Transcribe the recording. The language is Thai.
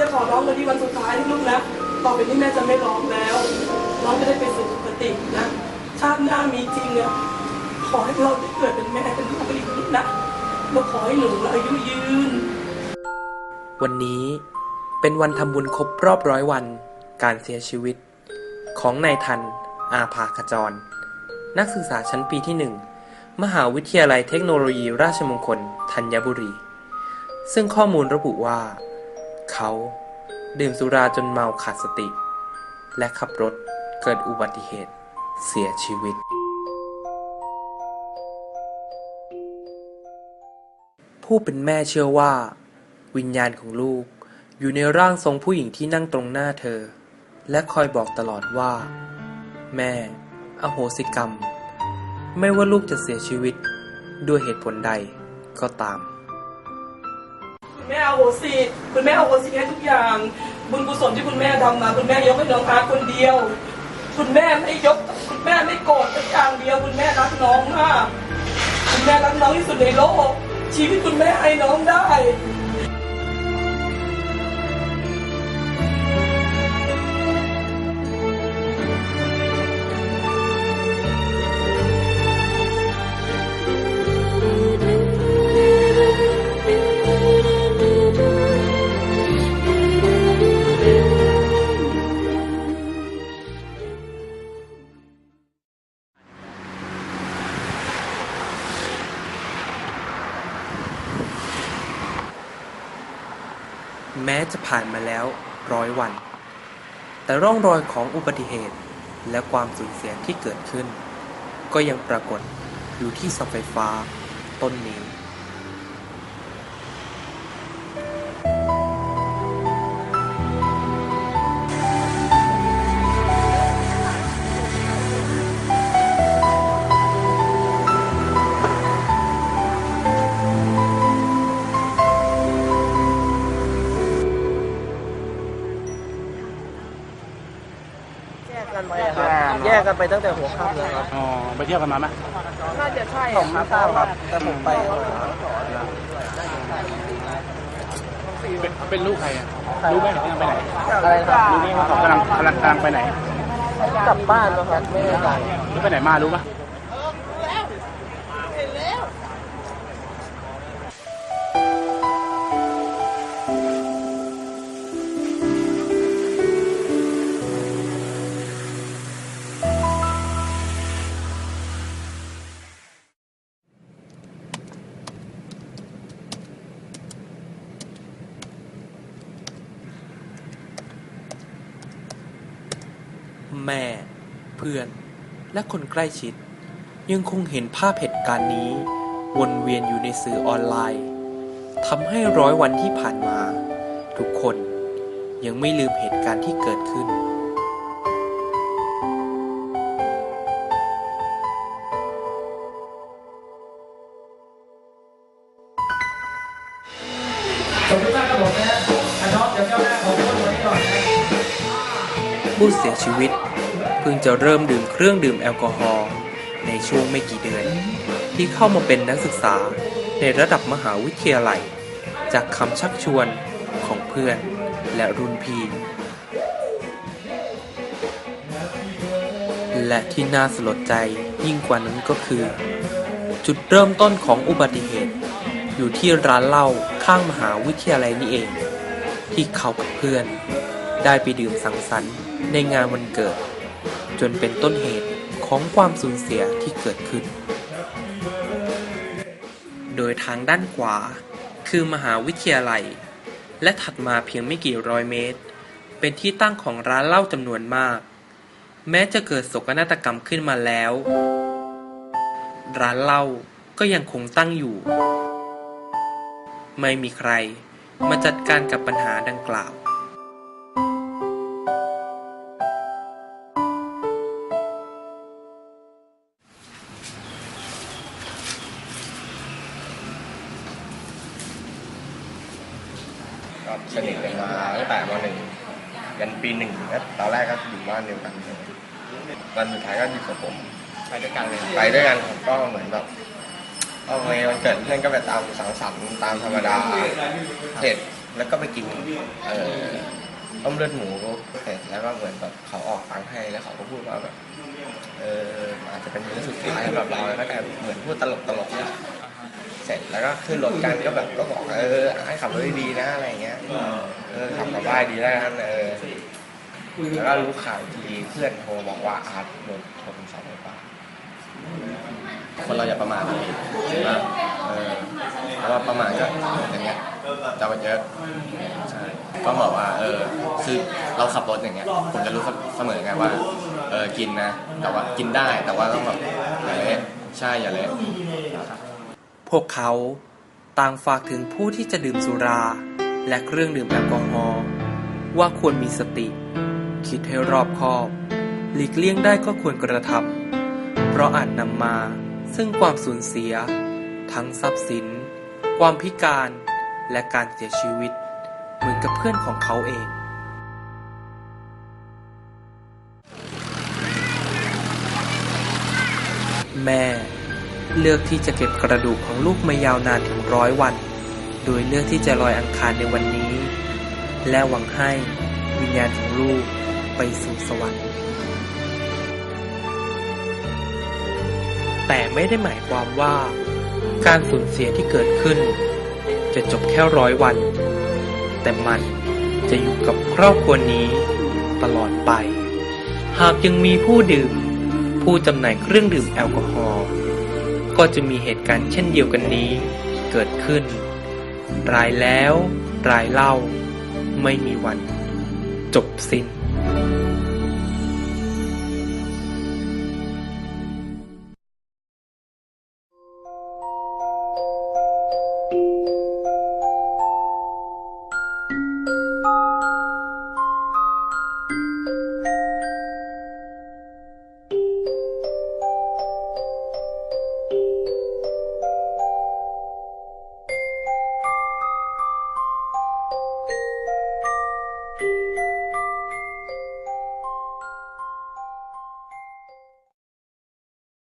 จะขอร้องวันนี้วันสุดท้ายนะลูกนะต่อไปนี้แม่จะไม่ร้องแล้ว น้องจะได้ไปสู่สุคตินะ ชาติหน้ามีจริงอะขอให้เราได้เกิดเป็นแม่เป็นลูกอีกลูกนะเราขอให้หนูอายุยืน วันนี้เป็นวันทำบุญครบรอบร้อยวัน การเสียชีวิต ของนายทัน อาภาขจร นักศึกษาชั้นปีที่หนึ่งมหาวิทยาลัยเทคโนโลยีราชมงคลธัญบุรี ซึ่งข้อมูลระบุว่า เขาดื่มสุราจนเมาขาดสติ และขับรถเกิดอุบัติเหตุเสียชีวิต ผู้เป็นแม่เชื่อว่า วิญญาณของลูกอยู่ในร่างทรงผู้หญิงที่นั่งตรงหน้าเธอ และคอยบอกตลอดว่า แม่ อโหสิกรรม ไม่ว่าลูกจะเสียชีวิตด้วยเหตุผลใดก็ตาม แม่อโหสิคุณแม่อโหสิให้ทุกอย่าง บุญกุศลที่คุณแม่ทำมา คุณแม่ยกให้น้องอาร์ตคนเดียว คุณแม่ไม่ยก คุณแม่ไม่โกรธสักอย่างเดียว คุณแม่รักน้องมากคุณแม่รักน้องที่สุดในโลก ชีวิตคุณแม่ให้น้องได้ จะผ่านมาแล้วร้อยวัน แต่ร่องรอยของอุบัติเหตุและความสูญเสียที่เกิดขึ้น ก็ยังปรากฏอยู่ที่เสาไฟฟ้าต้นนี้ กกันไปครับแยกกันไปตั้งแต่หัวค่ำแล้วครับอ๋อไปเที่ยวกันมาไหมน่าจะใช่ผมไม่ทราบครับแต่ผมไปเป็นเป็นลูกใครอะรู้ไหมเขากำลังไปไหนอะไรครับรู้ไหมว่าเขากำลังกำลังกำลังไปไหน กลับบ้านแล้วครับไม่ได้ไปรู้ไปไหนมารู้ปะ แม่ เพื่อน และคนใกล้ชิด ยังคงเห็นภาพเหตุการณ์นี้ วนเวียนอยู่ในสื่อออนไลน์ทำให้ร้อยวันที่ผ่านมา ทุกคนยังไม่ลืมเหตุการณ์ที่เกิดขึ้น สียชีวิต เพิ่งจะเริ่มดื่มเครื่องดื่มแอลกอฮอล์ในช่วงไม่กี่เดือน ที่เข้ามาเป็นนักศึกษาในระดับมหาวิทยาลัย จากคำชักชวนของเพื่อนและรุ่นพี่และที่น่าสลดใจยิ่งกว่านั้นก็คือ จุดเริ่มต้นของอุบัติเหตุ อยู่ที่ร้านเหล้าข้างมหาวิทยาลัยนี่เอง ที่เขากับเพื่อน ได้ไปดื่มสังสรรค์ ในงานวันเกิด จนเป็นต้นเหตุของความสูญเสียที่เกิดขึ้น โดยทางด้านขวา คือมหาวิทยาลัย และถัดมาเพียงไม่กี่ร้อยเมตร เป็นที่ตั้งของร้านเหล้าจำนวนมาก แม้จะเกิดโศกนาฏกรรมขึ้นมาแล้ว ร้านเหล้าก็ยังคงตั้งอยู่ ไม่มีใครมาจัดการกับปัญหาดังกล่าว สนิทกันมาตั้งแต่มหนึ่งยันปีหนึ่งก็ตอนแรกก็อยู่บ้านเดียวกันวันสุดท้ายก็อยู่กับผมไปด้วยกันเลยไปด้วยกันผมก็เหมือนแบบก็ในวันเกิดเพื่อนก็ไปตามสังสรรค์ตามธรรมดาเสร็จแล้วก็ไปกินเอ่อต้มเลือดหมูเสร็จแล้วก็เหมือนแบบเขาออกตังค์ให้แล้วเขาก็พูดว่าแบบเอออาจจะเป็นมื้อสุดท้ายสำหรับเราแล้วก็เหมือนพูดตลกตลกๆเนี่ย เสร็จแล้วก็ขึ้นรถกันก็แบบก็บอกเออให้ขับรถดีๆนะอะไรเงี้ยเออขับกลับบ้านดีแล้วกันเออแล้วก็รู้ข่าวทีเพื่อนโทรบอกว่าอาร์ตโดนชนเสาไฟฟ้าคนเราอย่าประมาทเลยถือว่าเออแล้วว่าประมาทก็อย่างเงี้ยจะมาเยอะใช่ต้องบอกว่าเออคือเราขับรถอย่างเงี้ยผมจะรู้เสมอไงว่าเออกินนะ แต่ว่ากินได้แต่ว่าต้องแบบอย่าเละใช่อย่าเละ พวกเขาต่างฝากถึงผู้ที่จะดื่มสุรา และเครื่องดื่มแอลกอฮอล์ว่าควรมีสติ คิดให้รอบคอบ หลีกเลี่ยงได้ก็ควรกระทำเพราะอาจนำมาซึ่งความสูญเสีย ทั้งทรัพย์สิน ความพิการและการเสียชีวิต เหมือนกับเพื่อนของเขาเองแม่ เลือกที่จะเก็บกระดูกของลูกมายาวนานถึงร้อยวัน โดยเลือกที่จะลอยอังคารในวันนี้ และหวังให้วิญญาณของลูกไปสู่สวรรค์ แต่ไม่ได้หมายความว่า การสูญเสียที่เกิดขึ้น จะจบแค่ร้อยวัน แต่มันจะอยู่กับครอบครัวนี้ตลอดไป หากยังมีผู้ดื่ม ผู้จำหน่ายเครื่องดื่มแอลกอฮอล์ ก็จะมีเหตุการณ์เช่นเดียวกันนี้ เกิดขึ้น รายแล้ว รายเล่า ไม่มีวัน จบสิ้น